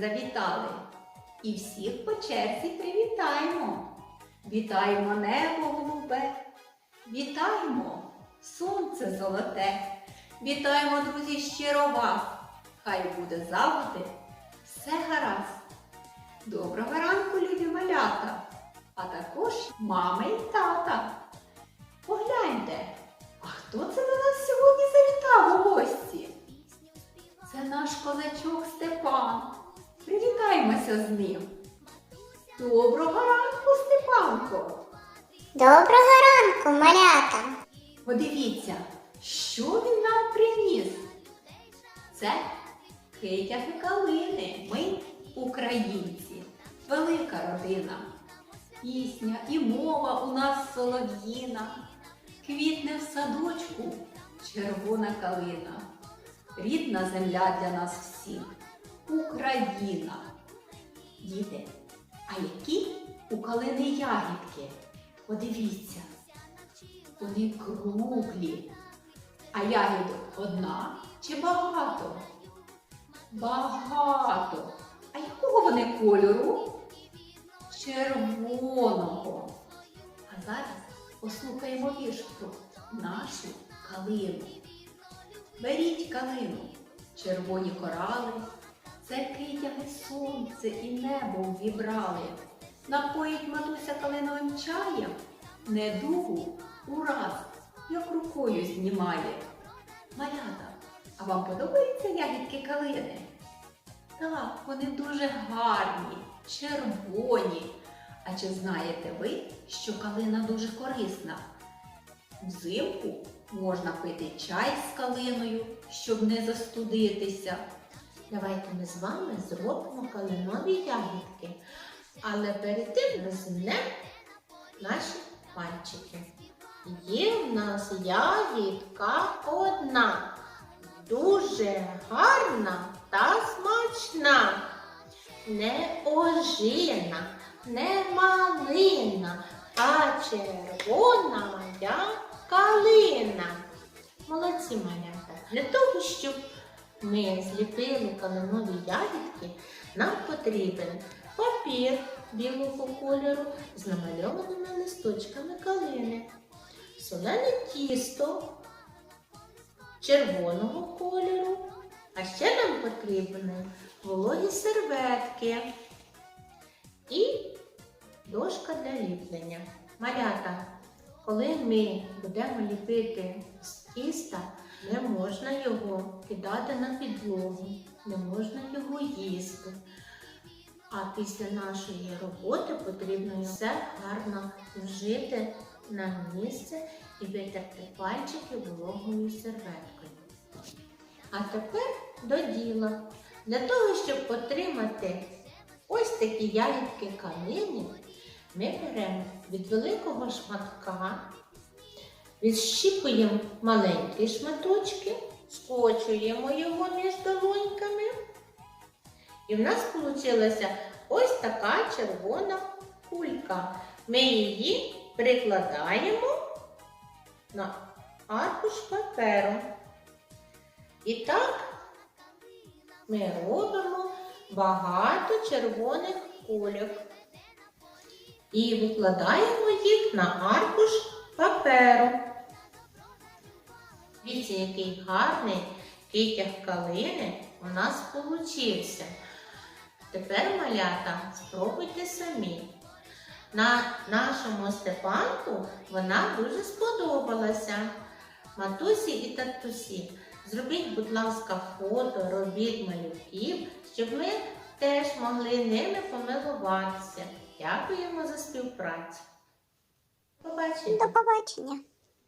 завітали. І всіх по черзі привітаємо. Вітаємо небо голубе, вітаємо сонце золоте, вітаємо, друзі, щиро вас. Хай буде завжди все гаразд. Доброго ранку, любі малята, а також мама і тата. Погляньте, а хто це до нас сьогодні завітав у гості? Це наш козачок Степан. Привітаємося з ним. Доброго ранку, Степанко. Доброго ранку, малята! Подивіться, що він нам приніс. Це китяги калини. Ми українці, велика родина. Пісня і мова у нас солов'їна. Квітне в садочку червона калина. Рідна земля для нас всіх Україна. Діти, а які у калини ягідки? Подивіться, вони круглі. А ягідок одна чи багато? Багато. А якого вони кольору? Червоного. А зараз послухаємо вірш про нашу калину. Беріть калину, червоні корали, це китяги сонце і небо ввібрали. Напоїть матуся калиновим чаєм, недугу ураз, як рукою знімає. Малята, а вам подобаються ягідки калини? Так, вони дуже гарні, червоні. А чи знаєте ви, що калина дуже корисна? Взимку можна пити чай з калиною, щоб не застудитися. Давайте ми з вами зробимо калинові ягідки. Але перед тим розімнемо наші пальчики. Є в нас ягідка одна, дуже гарна та смачна. Не ожина, не малина, а червона як калина. Молодці малята. Для того, щоб ми зліпили калинові ягідки, нам потрібен папір білого кольору з намальованими листочками калини, солене тісто червоного кольору, а ще нам потрібні вологі серветки і дошка для ліплення. Малята, коли ми будемо ліпити з тіста, не можна його кидати на підлогу, не можна його їсти. А після нашої роботи потрібно все гарно вжити на місце і витерти пальчики вологою серветкою. А тепер до діла. Для того, щоб отримати ось такі ягідки калини, ми беремо від великого шматка, відщіпуємо маленькі шматочки, скочуємо його між долоньками. І в нас вийшла ось така червона кулька. Ми її прикладаємо на аркуш паперу. І так ми робимо багато червоних кульок. І викладаємо їх на аркуш паперу. Дивіться, який гарний китяг калини у нас получився. Тепер, малята, спробуйте самі. На нашому Степанку вона дуже сподобалася. Матусі і татусі, зробіть, будь ласка, фото, робіть малюків, щоб ми теж могли ними помилуватися. Дякуємо за співпрацю. Побачення! До побачення!